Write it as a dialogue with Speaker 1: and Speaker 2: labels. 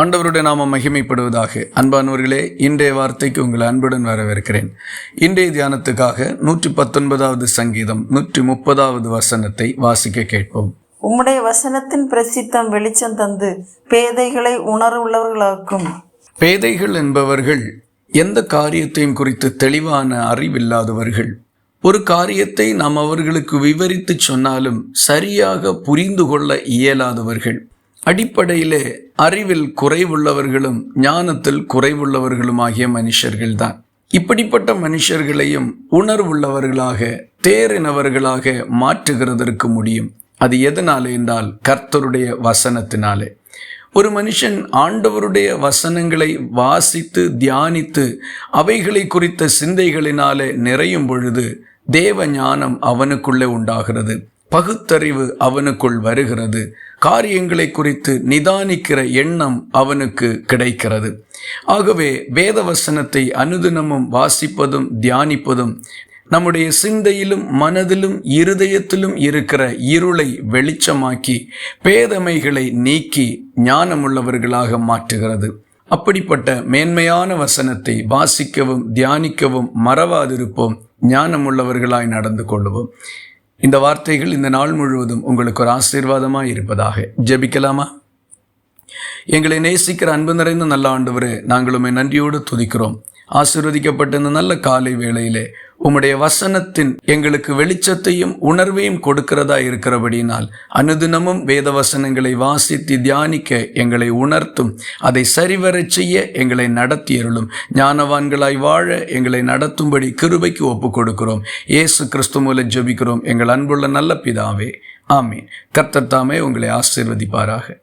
Speaker 1: ஆண்டவருடைய நாம மகிமைப்படுவதாக. அன்பானவர்களே இன்றைய வார்த்தைக்கு உங்களை அன்புடன் வரவேற்கிறேன். இன்றைய தியானத்துக்காக நூற்றி பத்தொன்பதாவது சங்கீதம் நூற்றி முப்பதாவது வசனத்தை வாசிக்க கேட்போம்.
Speaker 2: உம்முடைய வசனத்தின் பிரசித்தம் வெளிச்சம் தந்து பேதைகளை உணர்வுள்ளவர்களாக்கும்.
Speaker 1: பேதைகள் என்பவர்கள் எந்த காரியத்தையும் குறித்து தெளிவான அறிவில்லாதவர்கள். ஒரு காரியத்தை நாம் அவர்களுக்கு விவரித்து சொன்னாலும் சரியாக புரிந்து கொள்ள இயலாதவர்கள். அடிப்படையிலே அறிவில் குறைவுள்ளவர்களும் ஞானத்தில் குறைவுள்ளவர்களுமாகிய மனுஷர்கள்தான். இப்படிப்பட்ட மனுஷர்களையும் உணர்வுள்ளவர்களாக தேறினவர்களாக மாற்றுகிறதற்கு முடியும். அது எதனாலே என்றால் கர்த்தருடைய வசனத்தினாலே. ஒரு மனுஷன் ஆண்டவருடைய வசனங்களை வாசித்து தியானித்து அவைகளை குறித்த சிந்தைகளினாலே நிறையும் பொழுது தேவ ஞானம் அவனுக்குள்ளே உண்டாகிறது. பகுத்தறிவு அவனுக்குள் வருகிறது. காரியங்களை குறித்து நிதானிக்கிற எண்ணம் அவனுக்கு கிடைக்கிறது. ஆகவே வேத வசனத்தை அனுதினமும் வாசிப்பதும் தியானிப்பதும் நம்முடைய சிந்தையிலும் மனதிலும் இருதயத்திலும் இருக்கிற இருளை வெளிச்சமாக்கி பேதமைகளை நீக்கி ஞானமுள்ளவர்களாக மாற்றுகிறது. அப்படிப்பட்ட மேன்மையான வசனத்தை வாசிக்கவும் தியானிக்கவும் மறவாதிருப்போம் ஞானமுள்ளவர்களாய் நடந்து கொள்வோம் இந்த வார்த்தைகள் இந்த நாள் முழுவதும் உங்களுக்கு ஒரு ஆசீர்வாதமாக இருப்பதாக. ஜெபிக்கலாமா? எங்களை நேசிக்கிற அன்பு நிறைந்த நல்ல ஆண்டவரே நாங்களுமே நன்றியோடு துதிக்கிறோம். ஆசீர்வதிக்கப்பட்ட இந்த நல்ல காலை வேளையிலே உம்முடைய வசனத்தின் எங்களுக்கு வெளிச்சத்தையும் உணர்வையும் கொடுக்கிறதா இருக்கிறபடினால் அனுதினமும் வேத வசனங்களை வாசித்து தியானிக்க எங்களை உணர்த்தும். அதை சரிவரச் செய்ய எங்களை நடத்தியருளும். ஞானவான்களாய் வாழ எங்களை நடத்தும்படி கிருபைக்கு ஒப்புக் கொடுக்கிறோம் இயேசு கிறிஸ்து மூலம் ஜெபிக்கிறோம். எங்கள் அன்புள்ள நல்ல பிதாவே. ஆமீன். கர்த்தத்தாமே உங்களை ஆசீர்வதிப்பாராக.